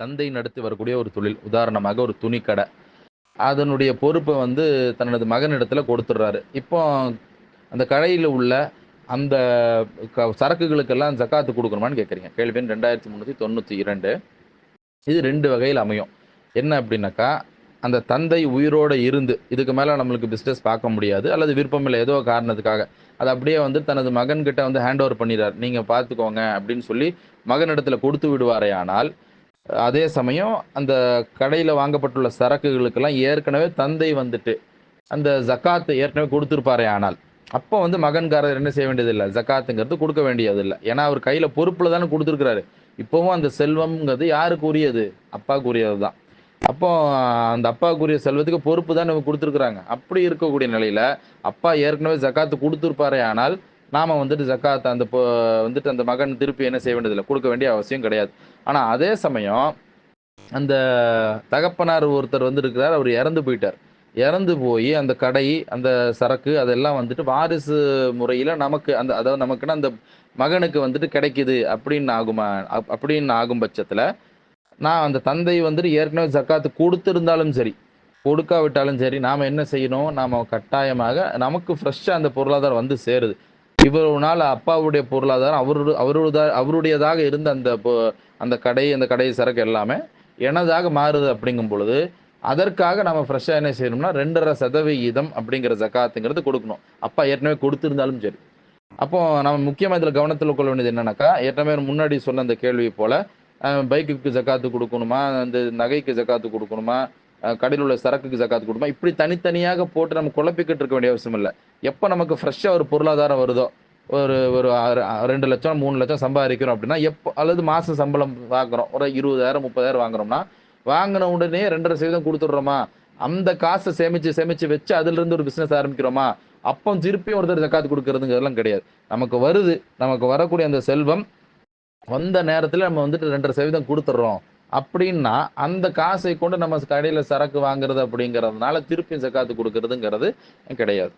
தந்தை நடத்தி வரக்கூடிய ஒரு தொழில் உதாரணமாக ஒரு துணிக்கடை. அதனுடைய பொறுப்பை வந்து தனது மகனிடத்தில் கொடுத்துட்றாரு. இப்போ அந்த கடையில் உள்ள அந்த க சரக்குகளுக்கெல்லாம் ஜக்காத்து கொடுக்கணுமான்னு கேட்குறீங்க கேள்வி ரெண்டாயிரத்தி முந்நூற்றி தொண்ணூற்றி இரண்டு. இது ரெண்டு வகையில் அமையும். என்ன அப்படின்னாக்கா அந்த தந்தை உயிரோடு இருந்து இதுக்கு மேலே நம்மளுக்கு பிஸ்னஸ் பார்க்க முடியாது அல்லது விருப்பம் இல்லை ஏதோ காரணத்துக்காக. அது அப்படியே வந்து தனது மகன்கிட்ட வந்து ஹேண்ட் ஓவர் பண்ணிடுறார். நீங்கள் பார்த்துக்கோங்க அப்படின்னு சொல்லி மகனிடத்தில் கொடுத்து விடுவாரே ஆனால் அதே சமயம் அந்த கடையில் வாங்கப்பட்டுள்ள சரக்குகளுக்கெல்லாம் ஏற்கனவே தந்தை வந்துட்டு அந்த ஜக்காத்தை ஏற்கனவே கொடுத்துருப்பாரே ஆனால். அப்போ வந்து மகன்காரர் என்ன செய்ய வேண்டியதில்லை? ஜக்காத்துங்கிறது கொடுக்க வேண்டியதில்லை. ஏன்னா அவர் கையில் பொறுப்பில் தானே கொடுத்துருக்கிறாரு. இப்போவும் அந்த செல்வம்ங்கிறது யாருக்கு உரியது அப்பாவுக்கு உரியது தான் அப்போ அந்த அப்பாவுக்குரிய செல்வத்துக்கு பொறுப்பு தான் நம்ம கொடுத்துருக்குறாங்க. அப்படி இருக்கக்கூடிய நிலையில் அப்பா ஏற்கனவே ஜக்காத்து கொடுத்துருப்பாரே ஆனால் நாம் வந்துட்டு ஜக்காத்தை அந்த வந்துட்டு அந்த மகன் திருப்பி என்ன செய்ய வேண்டியதில்லை? கொடுக்க வேண்டிய அவசியம் கிடையாது. ஆனால் அதே சமயம் அந்த தகப்பனார் ஒருத்தர் வந்து இருக்கிறார் அவர் இறந்து போயிட்டார். இறந்து போய் அந்த கடை அந்த சரக்கு அதெல்லாம் வந்துட்டு வாரிசு முறையில் நமக்கு அந்த அதாவது நமக்குன்னு அந்த மகனுக்கு வந்துட்டு கிடைக்குது அப்படின்னு ஆகுமா அப்- அப்படின்னு ஆகும் பட்சத்தில் நான் அந்த தந்தை வந்துட்டு ஏற்கனவே ஜக்காத்து கொடுத்துருந்தாலும் சரி கொடுக்காவிட்டாலும் சரி நாம் என்ன செய்யணும்? நாம் கட்டாயமாக நமக்கு ஃப்ரெஷ்ஷாக அந்த பொருளாதாரம் வந்து சேருது. இவ்வளவு நாள் அப்பாவுடைய பொருளாதாரம் அவரு அவருடைய அவருடையதாக இருந்த அந்த பொ- அந்த கடை அந்த கடை சரக்கு எல்லாமே எனதாக மாறுது அப்படிங்கும் பொழுது அதற்காக நம்ம ஃப்ரெஷ்ஷாக என்ன செய்யணும்னா ரெண்டரை சதவிகிதம் அப்படிங்கிற ஜக்காத்துங்கிறது கொடுக்கணும். அப்பா ஏற்கனவே கொடுத்துருந்தாலும் சரி. அப்போ நம்ம முக்கியமாக இதில் கவனத்தில் கொள்ள வேண்டியது என்னன்னாக்கா ஏற்கனவே முன்னாடி சொன்ன அந்த கேள்வி போல பைக்குக்கு ஜக்காத்து கொடுக்கணுமா? அந்த நகைக்கு ஜக்காத்து கொடுக்கணுமா? கடையில் உள்ள சரக்குக்கு ஜக்காத் கொடுப்போம். இப்படி தனித்தனியாக போட்டு நம்ம குழப்பிக்கிட்டு இருக்க வேண்டிய அவசியம் இல்லை. எப்போ நமக்கு ஃப்ரெஷ்ஷாக ஒரு பொருளாதாரம் வருதோ ஒரு ஒரு ரெண்டு லட்சம் மூணு லட்சம் சம்பாதிக்கிறோம் அப்படின்னா எப்போ அல்லது மாதம் சம்பளம் வாங்குறோம். ஒரு இருபதாயிரம் முப்பதாயிரம் வாங்குறோம்னா வாங்கின உடனே ரெண்டரை சதவீதம் கொடுத்துட்றோமா? அந்த காசை சேமிச்சு சேமிச்சு வச்சு அதுலேருந்து ஒரு பிஸ்னஸ் ஆரம்பிக்கிறோமா? அப்போ திருப்பியும் ஒருத்தர் ஜக்காத்து கொடுக்கறதுங்கிறதெல்லாம் கிடையாது. நமக்கு வருது நமக்கு வரக்கூடிய அந்த செல்வம் வந்த நேரத்தில் நம்ம வந்துட்டு ரெண்டரை சதவீதம் கொடுத்துட்றோம். அப்படின்னா அந்த காசை கொண்டு நம்ம கடையில் சரக்கு வாங்குறது அப்படிங்கிறதுனால திருப்பி ஜக்காத்து கொடுக்கறதுங்கிறது கிடையாது.